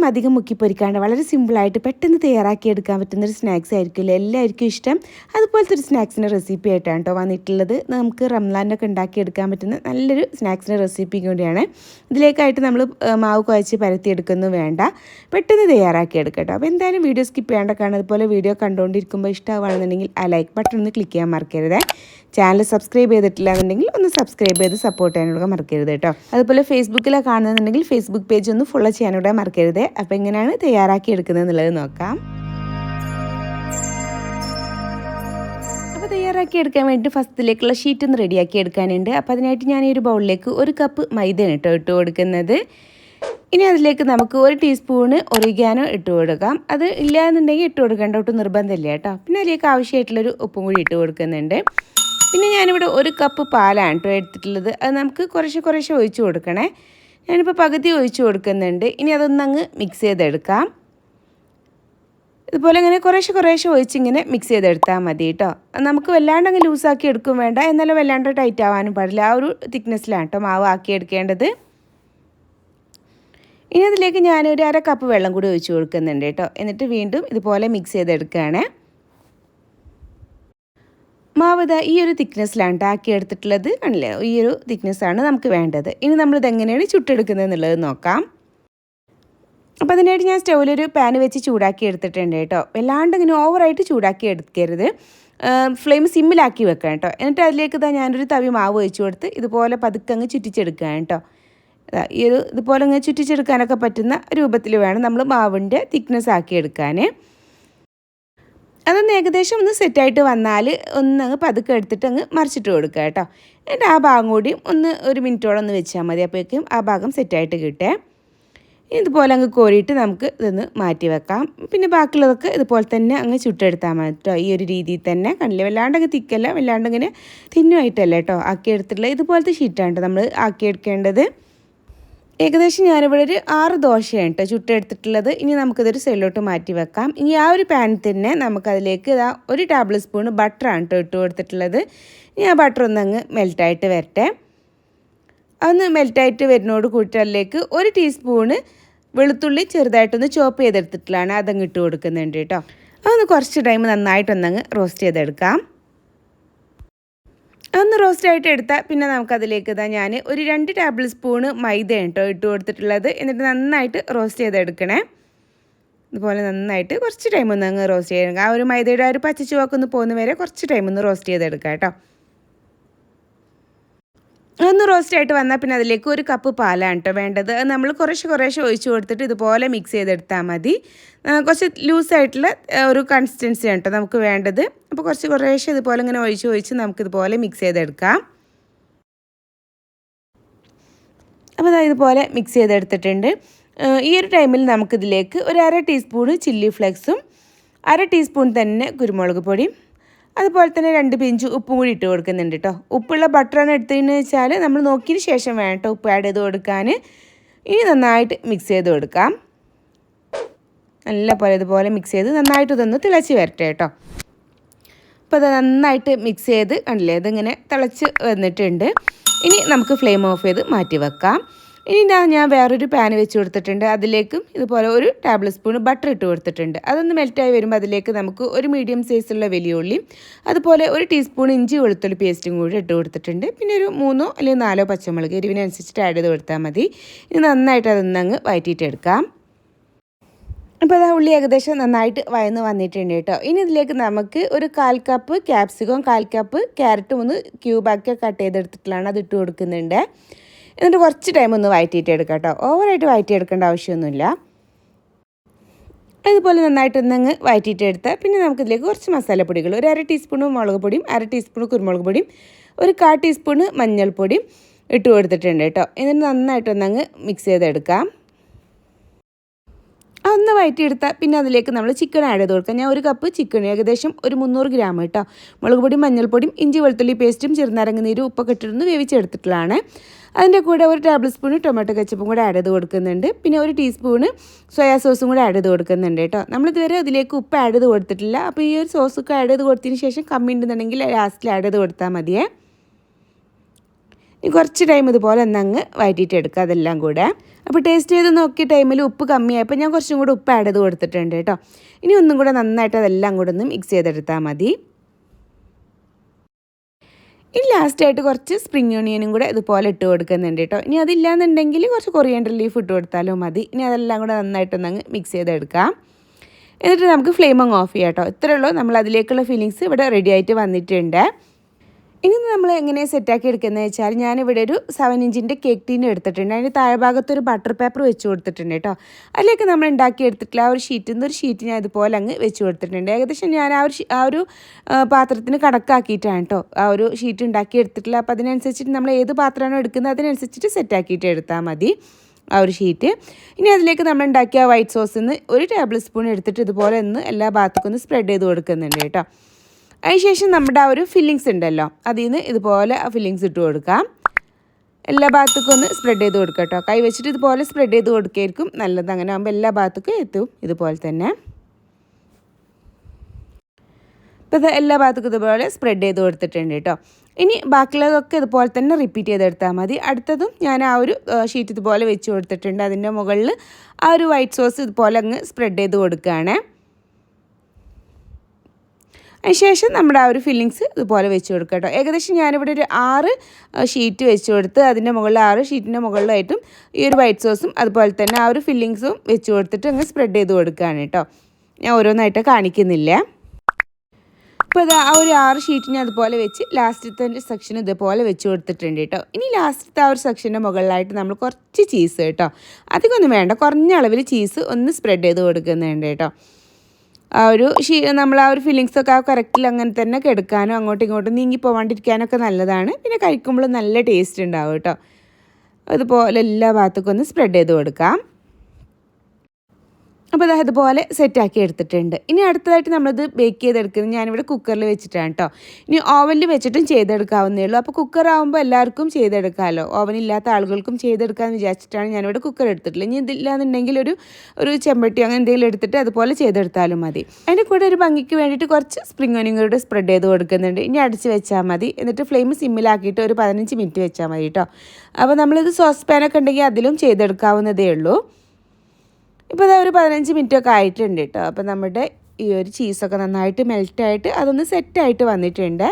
എണ്ണയൊന്നും അധികം മുക്കി പൊരിക്കാണ്ട് വളരെ സിമ്പിളായിട്ട് പെട്ടെന്ന് തയ്യാറാക്കി എടുക്കാൻ പറ്റുന്ന ഒരു സ്നാക്സ് ആയിരിക്കുമല്ലോ എല്ലാവർക്കും ഇഷ്ടം. അതുപോലത്തെ ഒരു സ്നാക്സിന്റെ റെസിപ്പി ആയിട്ടാണ് കേട്ടോ വന്നിട്ടുള്ളത്. നമുക്ക് റംലാനൊക്കെ ഉണ്ടാക്കിയെടുക്കാൻ പറ്റുന്ന നല്ലൊരു സ്നാക്സിന്റെ റെസിപ്പി കൂടിയാണ്. ഇതിലേക്കായിട്ട് നമ്മൾ മാവ് കുഴച്ച് പരത്തിയെടുക്കുന്നു വേണ്ട. പെട്ടെന്ന് തയ്യാറാക്കി എടുക്കട്ടോ അപ്പോൾ എന്തായാലും വീഡിയോ സ്കിപ്പ് ചെയ്യേണ്ട കാരണം അതുപോലെ വീഡിയോ കണ്ടുകൊണ്ടിരിക്കുമ്പോൾ ഇഷ്ടമാണെന്നുണ്ടെങ്കിൽ ആ ലൈക്ക് ബട്ടൺ ഒന്ന് ക്ലിക്ക് ചെയ്യാൻ മറക്കരുത്. ചാനൽ സബ്സ്ക്രൈബ് ചെയ്തിട്ടില്ല എന്നുണ്ടെങ്കിൽ ഒന്ന് സബ്സ്ക്രൈബ് ചെയ്ത് സപ്പോർട്ട് ചെയ്യാനുള്ള മറക്കരുത് കേട്ടോ. അതുപോലെ ഫേസ്ബുക്കിലാണ് കാണുന്നുണ്ടെങ്കിൽ ഫേസ്ബുക്ക് പേജ് ഒന്ന് ഫോളോ ചെയ്യാനൂടെ മറക്കരുത്. അപ്പോൾ എങ്ങനെയാണ് തയ്യാറാക്കി എടുക്കുന്നത് എന്നുള്ളത് നോക്കാം. തയ്യാറാക്കി എടുക്കാൻ വേണ്ടി ഫസ്റ്റിലേക്കുള്ള ഷീറ്റ് ഒന്ന് റെഡിയാക്കി എടുക്കാനുണ്ട്. അപ്പോൾ അതിനായിട്ട് ഞാൻ ഈ ഒരു ബൗളിലേക്ക് ഒരു കപ്പ് മൈദയാണ് കേട്ടോ ഇട്ട് കൊടുക്കുന്നത്. ഇനി അതിലേക്ക് നമുക്ക് ഒരു ടീസ്പൂണ് ഒറിഗാനോ ഇട്ട് കൊടുക്കാം. അത് ഇല്ല എന്നുണ്ടെങ്കിൽ ഇട്ട് കൊടുക്കേണ്ട ഒട്ടും നിർബന്ധമില്ല കേട്ടോ. പിന്നെ അതിലേക്ക് ആവശ്യമായിട്ടുള്ളൊരു ഉപ്പും കൂടി ഇട്ട് കൊടുക്കുന്നുണ്ട്. പിന്നെ ഞാനിവിടെ ഒരു കപ്പ് പാലാണ് കേട്ടോ എടുത്തിട്ടുള്ളത്. അത് നമുക്ക് കുറേശ്ശെ കുറേശ്ശെ ഒഴിച്ച് കൊടുക്കണേ. ഞാനിപ്പോൾ പകുതി ഒഴിച്ച് കൊടുക്കുന്നുണ്ട്. ഇനി അതൊന്നങ്ങ് മിക്സ് ചെയ്തെടുക്കാം. ഇതുപോലെ ഇങ്ങനെ കുറേശ്ശെ കുറേശ്ശെ ഒഴിച്ചിങ്ങനെ മിക്സ് ചെയ്തെടുത്താൽ മതി കേട്ടോ നമുക്ക് വല്ലാണ്ട് അങ്ങ് ലൂസാക്കി എടുക്കും വേണ്ട. എന്നാലും വല്ലാണ്ട് ടൈറ്റ് ആവാനും പാടില്ല. ആ ഒരു തിക്നെസ്സിലാണ് കേട്ടോ മാവ് ആക്കി എടുക്കേണ്ടത്. ഇനി അതിലേക്ക് ഞാനൊരു അര കപ്പ് വെള്ളം കൂടി ഒഴിച്ച് കൊടുക്കുന്നുണ്ട് കേട്ടോ എന്നിട്ട് വീണ്ടും ഇതുപോലെ മിക്സ് ചെയ്തെടുക്കുകയാണ്. മാവ് ഈ ഒരു തിക്നെസ്സിലാണ് ആക്കി എടുത്തിട്ടുള്ളത്. ആണല്ലേ ഈ ഒരു തിക്നെസ്സാണ് നമുക്ക് വേണ്ടത്. ഇനി നമ്മളിത് എങ്ങനെയാണ് ചുട്ടെടുക്കുന്നത് എന്നുള്ളത് നോക്കാം. അപ്പോൾ അതിനായിട്ട് ഞാൻ സ്റ്റൗവിലൊരു പാൻ വെച്ച് ചൂടാക്കി എടുത്തിട്ടുണ്ട് കേട്ടോ. വല്ലാണ്ട് ഇങ്ങനെ ഓവറായിട്ട് ചൂടാക്കി എടുക്കരുത്. ഫ്ലെയിം സിമ്മിലാക്കി വെക്കാം കേട്ടോ. എന്നിട്ട് അതിലേക്ക് ഇതാ ഞാനൊരു തവി മാവ് ഒഴിച്ച് കൊടുത്ത് ഇതുപോലെ പതുക്കെ അങ്ങ് ചുറ്റിച്ചെടുക്കുകയാണ് കേട്ടോ. ഈ ഒരു ഇതുപോലെ അങ്ങ് ചുറ്റിച്ചെടുക്കാനൊക്കെ പറ്റുന്ന രൂപത്തിൽ വേണം നമ്മൾ മാവിന്റെ തിക്നെസ് ആക്കി എടുക്കാൻ. അതൊന്ന് ഏകദേശം ഒന്ന് സെറ്റായിട്ട് വന്നാൽ ഒന്ന് അങ്ങ് പതുക്കെ എടുത്തിട്ട് അങ്ങ് മറിച്ചിട്ട് കൊടുക്കുക കേട്ടോ. എന്നിട്ട് ആ ഭാഗം കൂടി ഒന്ന് ഒരു മിനിറ്റോളം ഒന്ന് വെച്ചാൽ മതി. അപ്പോഴേക്കും ആ ഭാഗം സെറ്റായിട്ട് കിട്ടേ. ഇതുപോലെ അങ്ങ് കോരിയിട്ട് നമുക്ക് ഇതൊന്ന് മാറ്റി വെക്കാം. പിന്നെ ബാക്കിയുള്ളതൊക്കെ ഇതുപോലെ തന്നെ അങ്ങ് ചുട്ടെടുത്താൽ മതി കേട്ടോ. ഈ ഒരു രീതിയിൽ തന്നെ കണ്ടില്ല വല്ലാണ്ട് തിക്കല്ല വല്ലാണ്ട് ഇങ്ങനെ തിന്നുമായിട്ടല്ല കേട്ടോ. ആക്കിയെടുത്തിട്ടുള്ള ഇതുപോലത്തെ ഷീറ്റാണ് കേട്ടോ നമ്മൾ ആക്കിയെടുക്കേണ്ടത്. ഏകദേശം ഞാനിവിടെ ഒരു ആറ് ദോശയാണ് കേട്ടോ ചുട്ടെടുത്തിട്ടുള്ളത്. ഇനി നമുക്കിതൊരു സൈഡിലോട്ട് മാറ്റി വെക്കാം. ഇനി ആ ഒരു പാനിൽ തന്നെ നമുക്കതിലേക്ക് ഇതാ ഒരു ടേബിൾ സ്പൂൺ ബട്ടറാണ് കേട്ടോ ഇട്ട് കൊടുത്തിട്ടുള്ളത്. ഇനി ആ ബട്ടർ ഒന്നങ്ങ് മെൽറ്റായിട്ട് വരട്ടെ. അതൊന്ന് മെൽറ്റായിട്ട് വരുന്നതോട് കൂട്ടിലേക്ക് ഒരു ടീസ്പൂണ് വെളുത്തുള്ളി ചെറുതായിട്ടൊന്ന് ചോപ്പ് ചെയ്തെടുത്തിട്ടുള്ളതാണ്. അതങ്ങ് ഇട്ട് കൊടുക്കുന്നുണ്ട് കേട്ടോ അതൊന്ന് കുറച്ച് ടൈം നന്നായിട്ടൊന്നങ്ങ് റോസ്റ്റ് ചെയ്തെടുക്കാം. ഒന്ന് റോസ്റ്റ് ആയിട്ട് എടുത്താൽ പിന്നെ നമുക്കതിലേക്ക് ഇതാ ഞാൻ ഒരു രണ്ട് ടേബിൾ സ്പൂണ് മൈദ കേട്ടോ ഇട്ട് കൊടുത്തിട്ടുള്ളത്. എന്നിട്ട് നന്നായിട്ട് റോസ്റ്റ് ചെയ്തെടുക്കണേ. ഇതുപോലെ നന്നായിട്ട് കുറച്ച് ടൈം ഒന്ന് അങ്ങ് റോസ്റ്റ് ചെയ്തെടുക്കുക ആ ഒരു മൈദയുടെ ആ ഒരു പച്ച ചുവക്കൊന്ന് പോകുന്ന വരെ കുറച്ച് ടൈം ഒന്ന് റോസ്റ്റ് ചെയ്തെടുക്കാം കേട്ടോ. ഒന്ന് റോസ്റ്റ് ആയിട്ട് വന്നാൽ പിന്നെ അതിലേക്ക് ഒരു കപ്പ് പാലാണ് കേട്ടോ വേണ്ടത്. നമ്മൾ കുറേശ്ശെ കുറേശ്ശെ ഒഴിച്ച് കൊടുത്തിട്ട് ഇതുപോലെ മിക്സ് ചെയ്തെടുത്താൽ മതി. കുറച്ച് ലൂസായിട്ടുള്ള ഒരു കൺസിസ്റ്റൻസി ആണ് കേട്ടോ നമുക്ക് വേണ്ടത്. അപ്പോൾ കുറച്ച് കുറേശ്ശെ ഇതുപോലെ ഇങ്ങനെ ഒഴിച്ച് ഒഴിച്ച് നമുക്കിതുപോലെ മിക്സ് ചെയ്തെടുക്കാം. അപ്പോൾ അതായത് ഇതുപോലെ മിക്സ് ചെയ്തെടുത്തിട്ടുണ്ട്. ഈ ഒരു ടൈമിൽ നമുക്കിതിലേക്ക് ഒരു അര ടീസ്പൂൺ ചില്ലി ഫ്ലെക്സും അര ടീസ്പൂൺ തന്നെ കുരുമുളക് പൊടിയും അതുപോലെ തന്നെ രണ്ട് പിഞ്ച് ഉപ്പും കൂടി ഇട്ട് കൊടുക്കുന്നുണ്ട് കേട്ടോ ഉപ്പുള്ള ബട്ടറാണ് എടുത്തതെന്ന് വെച്ചാൽ നമ്മൾ നോക്കിയതിന് ശേഷം വേണം കേട്ടോ ഉപ്പ് ആഡ് ചെയ്ത് കൊടുക്കാൻ ഇനി നന്നായിട്ട് മിക്സ് ചെയ്ത് കൊടുക്കാം. നല്ല പോലെ ഇതുപോലെ മിക്സ് ചെയ്ത് നന്നായിട്ട് ഇതൊന്ന് തിളച്ച് വരട്ടെ കേട്ടോ അപ്പോൾ അത് നന്നായിട്ട് മിക്സ് ചെയ്ത് കണ്ടില്ലേ ഇതിങ്ങനെ തിളച്ച് വന്നിട്ടുണ്ട്. ഇനി നമുക്ക് ഫ്ലെയിം ഓഫ് ചെയ്ത് മാറ്റി വെക്കാം. ഇനി ഞാൻ ഞാൻ വേറൊരു പാൻ വെച്ച് കൊടുത്തിട്ടുണ്ട്. അതിലേക്കും ഇതുപോലെ ഒരു ടേബിൾ സ്പൂൺ ബട്ടർ ഇട്ട് കൊടുത്തിട്ടുണ്ട്. അതൊന്ന് മെൽറ്റായി വരുമ്പോൾ അതിലേക്ക് നമുക്ക് ഒരു മീഡിയം സൈസുള്ള വലിയ ഉള്ളി അതുപോലെ ഒരു ടീസ്പൂൺ ഇഞ്ചി വെളുത്തുള്ളി പേസ്റ്റും കൂടി ഇട്ട് കൊടുത്തിട്ടുണ്ട്. പിന്നെ ഒരു മൂന്നോ അല്ലെങ്കിൽ നാലോ പച്ചമുളക് എരിവിനനുസരിച്ചിട്ട് ആഡ് ചെയ്ത് കൊടുത്താൽ മതി. ഇനി നന്നായിട്ട് അതൊന്നങ്ങ് വയറ്റിയിട്ടെടുക്കാം. അപ്പോൾ അതാ ഉള്ളി ഏകദേശം നന്നായിട്ട് വയന്ന് വന്നിട്ടുണ്ട് കേട്ടോ. ഇനി ഇതിലേക്ക് നമുക്ക് ഒരു കാൽ കപ്പ് ക്യാപ്സിക്കം കാൽ കപ്പ് ക്യാരറ്റും ഒന്ന് ക്യൂബാക്കി കട്ട് ചെയ്തെടുത്തിട്ടുള്ളതാണ് അത് ഇട്ട് കൊടുക്കുന്നുണ്ട്. എന്നിട്ട് കുറച്ച് ടൈം ഒന്ന് വഴറ്റിയിട്ട് എടുക്കാം കേട്ടോ. ഓവറായിട്ട് വഴറ്റി എടുക്കേണ്ട ആവശ്യമൊന്നുമില്ല. അതുപോലെ നന്നായിട്ട് ഒന്നങ്ങ് വഴറ്റിയിട്ട് എടുത്താൽ പിന്നെ നമുക്കിതിലേക്ക് കുറച്ച് മസാലപ്പൊടികൾ ഒരു അര ടീസ്പൂൺ മുളക് പൊടിയും അര ടീസ്പൂൺ കുരുമുളക് പൊടിയും ഒരു കാ ടീസ്പൂൺ മഞ്ഞൾപ്പൊടിയും ഇട്ട് കൊടുത്തിട്ടുണ്ട് കേട്ടോ. എന്നിട്ട് നന്നായിട്ടൊന്നങ്ങ് മിക്സ് ചെയ്തെടുക്കാം. ഒന്ന് വയറ്റിയെടുത്താൽ പിന്നെ അതിലേക്ക് നമ്മൾ ചിക്കൻ ആഡ് ചെയ്ത് കൊടുക്കാം. ഞാൻ ഒരു കപ്പ് ചിക്കൻ ഏകദേശം ഒരു മുന്നൂറ് ഗ്രാം കേട്ടോ മുളക് പൊടിയും മഞ്ഞൾപ്പൊടിയും ഇഞ്ചി വെളുത്തുള്ളി പേസ്റ്റും ചെറുനാരങ്ങ നീരും ഉപ്പൊക്കെ ഇട്ടിരുന്ന് വേവിച്ചെടുത്തിട്ടുള്ളതാണ്. അതിന്റെ കൂടെ ഒരു ടേബിൾ സ്പൂൺ ടൊമാറ്റോ കച്ചപ്പും കൂടെ ആഡ് ചെയ്ത് കൊടുക്കുന്നുണ്ട്. പിന്നെ ഒരു ടീസ്പൂണ് സോയാ സോസും കൂടെ ആഡ് ചെയ്ത് കൊടുക്കുന്നുണ്ട് കേട്ടോ നമ്മളിതുവരെ അതിലേക്ക് ഉപ്പ് ആഡ് ചെയ്ത് കൊടുത്തിട്ടില്ല. അപ്പോൾ ഈ ഒരു സോസൊക്കെ ആഡ് ചെയ്ത് കൊടുത്തതിന് ശേഷം കമ്മി ഉണ്ടെന്നുണ്ടെങ്കിൽ ലാസ്റ്റിൽ ആഡ് ചെയ്ത് കൊടുത്താൽ മതിയേ. ഇനി കുറച്ച് ടൈം ഇതുപോലെ ഒന്നങ്ങ് വഴറ്റിയിട്ട് എടുക്കുക അതെല്ലാം കൂടെ. അപ്പോൾ ടേസ്റ്റ് ചെയ്ത് നോക്കിയ ടൈമിൽ ഉപ്പ് കമ്മിയായപ്പോൾ ഞാൻ കുറച്ചും കൂടെ ഉപ്പ് ആഡ് ചെയ്ത് കൊടുത്തിട്ടുണ്ട് കേട്ടോ. ഇനി ഒന്നും കൂടെ നന്നായിട്ട് അതെല്ലാം കൂടെ ഒന്ന് മിക്സ് ചെയ്തെടുത്താൽ മതി. ഇനി ലാസ്റ്റായിട്ട് കുറച്ച് സ്പ്രിങ് ഓണിയനും കൂടെ ഇതുപോലെ ഇട്ട് കൊടുക്കുന്നുണ്ട് കേട്ടോ. ഇനി അതില്ലാന്നുണ്ടെങ്കിൽ കുറച്ച് കൊറിയൻഡർ ലീഫ് ഇട്ട് കൊടുത്താലും മതി. ഇനി അതെല്ലാം കൂടെ നന്നായിട്ടൊന്ന് അങ്ങ് മിക്സ് ചെയ്തെടുക്കാം. എന്നിട്ട് നമുക്ക് ഫ്ലെയിം അങ്ങ് ഓഫ് ചെയ്യാം കേട്ടോ. ഇത്രയുള്ളൂ നമ്മൾ അതിലേക്കുള്ള ഫീലിങ്സ് ഇവിടെ റെഡി ആയിട്ട് വന്നിട്ടുണ്ട്. ഇനി നമ്മൾ എങ്ങനെ സെറ്റാക്കി എടുക്കുന്നത് വെച്ചാൽ ഞാനിവിടെ ഒരു സെവൻ ഇഞ്ചിന്റെ കേക്ക് ടീൻ എടുത്തിട്ടുണ്ട്. അതിന്റെ താഴ്ഭാഗത്ത് ഒരു ബട്ടർ പേപ്പർ വെച്ച് കൊടുത്തിട്ടുണ്ട് കേട്ടോ അതിലേക്ക് നമ്മൾ ഉണ്ടാക്കി എടുത്തിട്ടുള്ള ആ ഒരു ഷീറ്റിൽ നിന്ന് ഒരു ഷീറ്റ് ഞാൻ ഇതുപോലെ അങ്ങ് വെച്ച് കൊടുത്തിട്ടുണ്ട്. ഏകദേശം ഞാൻ ആ ഒരു ആ ഒരു പാത്രത്തിന് കടക്കാക്കിയിട്ടാണ് കേട്ടോ ആ ഒരു ഷീറ്റ് ഉണ്ടാക്കി എടുത്തിട്ടില്ല അപ്പോൾ അതിനനുസരിച്ചിട്ട് നമ്മൾ ഏത് പാത്രമാണോ എടുക്കുന്നത് അതിനനുസരിച്ചിട്ട് സെറ്റാക്കിയിട്ട് എടുത്താൽ മതി ആ ഒരു ഷീറ്റ് ഇനി അതിലേക്ക് നമ്മൾ ഉണ്ടാക്കിയ വൈറ്റ് സോസിൽ നിന്ന് ഒരു ടേബിൾ സ്പൂൺ എടുത്തിട്ട് ഇതുപോലെ ഒന്ന് എല്ലാ ഭാഗത്തേക്കും ഒന്ന് സ്പ്രെഡ് ചെയ്ത് കൊടുക്കുന്നുണ്ട് കേട്ടോ അതിനുശേഷം നമ്മുടെ ആ ഒരു ഫില്ലിങ്സ് ഉണ്ടല്ലോ. അതിൽ നിന്ന് ഇതുപോലെ ആ ഫില്ലിങ്സ് ഇട്ട് കൊടുക്കാം. എല്ലാ ഭാഗത്തേക്കും ഒന്ന് സ്പ്രെഡ് ചെയ്ത് കൊടുക്കാം കേട്ടോ കൈ വെച്ചിട്ട് ഇതുപോലെ സ്പ്രെഡ് ചെയ്ത് കൊടുക്കുകയായിരിക്കും നല്ലത് അങ്ങനെ ആകുമ്പോൾ എല്ലാ ഭാഗത്തേക്കും എത്തും ഇതുപോലെ തന്നെ. ഇപ്പോൾ ഇത് എല്ലാ ഭാഗത്തേക്കും ഇതുപോലെ സ്പ്രെഡ് ചെയ്ത് കൊടുത്തിട്ടുണ്ട് കേട്ടോ ഇനി ബാക്കിയുള്ളതൊക്കെ ഇതുപോലെ തന്നെ റിപ്പീറ്റ് ചെയ്തെടുത്താൽ മതി. അടുത്തതും ഞാൻ ആ ഒരു ഷീറ്റ് ഇതുപോലെ വെച്ച് കൊടുത്തിട്ടുണ്ട്. അതിന്റെ മുകളിൽ ആ ഒരു വൈറ്റ് സോസ് ഇതുപോലെ അങ്ങ് സ്പ്രെഡ് ചെയ്ത് കൊടുക്കുകയാണ് അതിനുശേഷം നമ്മുടെ ആ ഒരു ഫില്ലിങ്സ് ഇതുപോലെ വെച്ച് കൊടുക്കുക കേട്ടോ. ഏകദേശം ഞാനിവിടെ ഒരു ആറ് ഷീറ്റ് വെച്ച് കൊടുത്ത് അതിന്റെ മുകളിൽ ആറ് ഷീറ്റിന്റെ മുകളിലായിട്ടും ഈ ഒരു വൈറ്റ് സോസും അതുപോലെ തന്നെ ആ ഒരു ഫില്ലിങ്സും വെച്ച് കൊടുത്തിട്ട് അങ്ങ് സ്പ്രെഡ് ചെയ്ത് കൊടുക്കുകയാണ് കേട്ടോ. ഞാൻ ഓരോന്നായിട്ട് കാണിക്കുന്നില്ല. ഇപ്പോൾ അത് ആ ഒരു ആറ് ഷീറ്റിന് അതുപോലെ വെച്ച് ലാസ്റ്റത്തെ സെക്ഷൻ ഇതുപോലെ വെച്ച് കൊടുത്തിട്ടുണ്ട് കേട്ടോ. ഇനി ലാസ്റ്റത്തെ ആ ഒരു സെക്ഷന്റെ മുകളിലായിട്ട് നമ്മൾ കുറച്ച് ചീസ് കേട്ടോ. അധികമൊന്നും വേണ്ട കുറഞ്ഞ അളവിൽ ചീസ് ഒന്ന് സ്പ്രെഡ് ചെയ്ത് കൊടുക്കുന്നുണ്ട് കേട്ടോ. ആ ഒരു ഷീ നമ്മൾ ആ ഒരു ഫീലിങ്സ് ഒക്കെ ആ കറക്റ്റിൽ അങ്ങനെ തന്നെ കിടക്കാനും അങ്ങോട്ടും ഇങ്ങോട്ടും നീങ്ങി പോവാണ്ടിരിക്കാനൊക്കെ നല്ലതാണ്. പിന്നെ കഴിക്കുമ്പോൾ നല്ല ടേസ്റ്റ് ഉണ്ടാവും കേട്ടോ. അതുപോലെ എല്ലാ ഭാഗത്തേക്കും ഒന്ന് സ്പ്രെഡ് ചെയ്ത് കൊടുക്കാം. അപ്പോൾ അത് അതുപോലെ സെറ്റാക്കി എടുത്തിട്ടുണ്ട്. ഇനി അടുത്തതായിട്ട് നമ്മളത് ബേക്ക് ചെയ്തെടുക്കുന്നത് ഞാനിവിടെ കുക്കറിൽ വെച്ചിട്ടാണ് കേട്ടോ ഇനി ഓവനിൽ വെച്ചിട്ടും ചെയ്തെടുക്കാവുന്നേ ഉള്ളൂ. അപ്പോൾ കുക്കർ ആകുമ്പോൾ എല്ലാവർക്കും ചെയ്തെടുക്കാമല്ലോ ഓവൻ ഇല്ലാത്ത ആളുകൾക്കും ചെയ്തെടുക്കാമെന്ന് വിചാരിച്ചിട്ടാണ് ഞാനിവിടെ കുക്കർ എടുത്തിട്ടില്ല ഇനി ഇതില്ലാന്നുണ്ടെങ്കിൽ ഒരു ഒരു ചെമ്പട്ടി അങ്ങനെ എന്തെങ്കിലും എടുത്തിട്ട് അതുപോലെ ചെയ്തെടുത്താലും മതി. അതിന്റെ കൂടെ ഒരു ഭംഗിക്ക് വേണ്ടിയിട്ട് കുറച്ച് സ്പ്രിംഗ് കൂടെ സ്പ്രെഡ് ചെയ്ത് കൊടുക്കുന്നുണ്ട്. ഇനി അടിച്ച് വെച്ചാൽ മതി. എന്നിട്ട് ഫ്ലെയിം സിമ്മിലാക്കിയിട്ട് ഒരു പതിനഞ്ച് മിനിറ്റ് വെച്ചാൽ മതി കേട്ടോ അപ്പോൾ നമ്മളിത് സോസ് പാനൊക്കെ ഉണ്ടെങ്കിൽ അതിലും ചെയ്തെടുക്കാവുന്നതേ ഉള്ളൂ. ഇപ്പോൾ ഇതാ ഒരു പതിനഞ്ച് മിനിറ്റൊക്കെ ആയിട്ടുണ്ട് കേട്ടോ അപ്പോൾ നമ്മുടെ ഈ ഒരു ചീസൊക്കെ നന്നായിട്ട് മെൽറ്റായിട്ട് അതൊന്ന് സെറ്റായിട്ട് വന്നിട്ടുണ്ട്.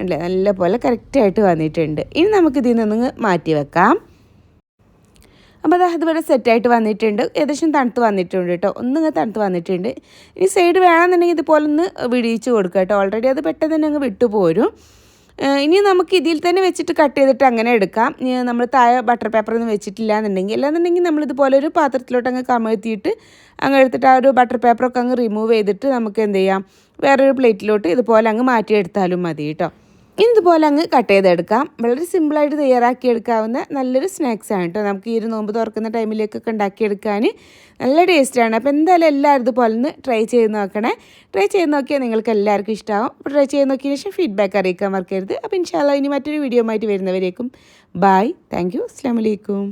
അല്ലേ നല്ലപോലെ കറക്റ്റായിട്ട് വന്നിട്ടുണ്ട്. ഇനി നമുക്ക് ഇതിൽ നിന്നൊന്ന് മാറ്റി വെക്കാം. അപ്പോൾ അത് അതുപോലെ സെറ്റായിട്ട് വന്നിട്ടുണ്ട്. ഏകദേശം തണുത്ത് വന്നിട്ടുണ്ട് കേട്ടോ ഒന്നിങ്ങനെ തണുത്ത് വന്നിട്ടുണ്ട്. ഇനി സൈഡ് വേണമെന്നുണ്ടെങ്കിൽ ഇതുപോലെ ഒന്ന് വിടിയിച്ച് കൊടുക്കുക കേട്ടോ ഓൾറെഡി അത് പെട്ടെന്ന് തന്നെ അങ്ങ് വിട്ടുപോരും. ഇനി നമുക്ക് ഇതിൽ തന്നെ വെച്ചിട്ട് കട്ട് ചെയ്തിട്ട് അങ്ങനെ എടുക്കാം. നമ്മൾ താഴെ ബട്ടർ പേപ്പർ ഒന്നും വെച്ചിട്ടില്ല എന്നുണ്ടെങ്കിൽ അല്ലാന്നുണ്ടെങ്കിൽ നമ്മളിതുപോലെ ഒരു പാത്രത്തിലോട്ട് അങ്ങ് കമഴ്ത്തിയിട്ട് അങ്ങ് എടുത്തിട്ട് ആ ഒരു ബട്ടർ പേപ്പറൊക്കെ അങ്ങ് റിമൂവ് ചെയ്തിട്ട് നമുക്ക് എന്ത് ചെയ്യാം? വേറൊരു പ്ലേറ്റിലോട്ട് ഇതുപോലെ അങ്ങ് മാറ്റിയെടുത്താലും മതി കേട്ടോ ഇതുപോലെ അങ്ങ് കട്ട് ചെയ്തെടുക്കാം. വളരെ സിമ്പിളായിട്ട് തയ്യാറാക്കി എടുക്കാവുന്ന നല്ലൊരു സ്നാക്സ് ആണ് കേട്ടോ നമുക്ക് ഈ ഒരു നോമ്പ് തുറക്കുന്ന ടൈമിലേക്കൊക്കെ ഉണ്ടാക്കിയെടുക്കാൻ നല്ല ടേസ്റ്റാണ് അപ്പോൾ എന്തായാലും എല്ലാവരും ഇതുപോലെ ഒന്ന് ട്രൈ ചെയ്ത് നോക്കണേ. ട്രൈ ചെയ്ത് നോക്കിയാൽ നിങ്ങൾക്ക് എല്ലാവർക്കും ഇഷ്ടമാവും അപ്പോൾ ട്രൈ ചെയ്ത് നോക്കിയതിന് ശേഷം ഫീഡ്ബാക്ക് അറിയിക്കാൻ മറക്കരുത്. അപ്പോൾ ഇൻഷാല്ല ഇനി മറ്റൊരു വീഡിയോ ആയിട്ട് വരുന്നവരേക്കും. ബായ് താങ്ക് യു അസ്സാം വലൈക്കും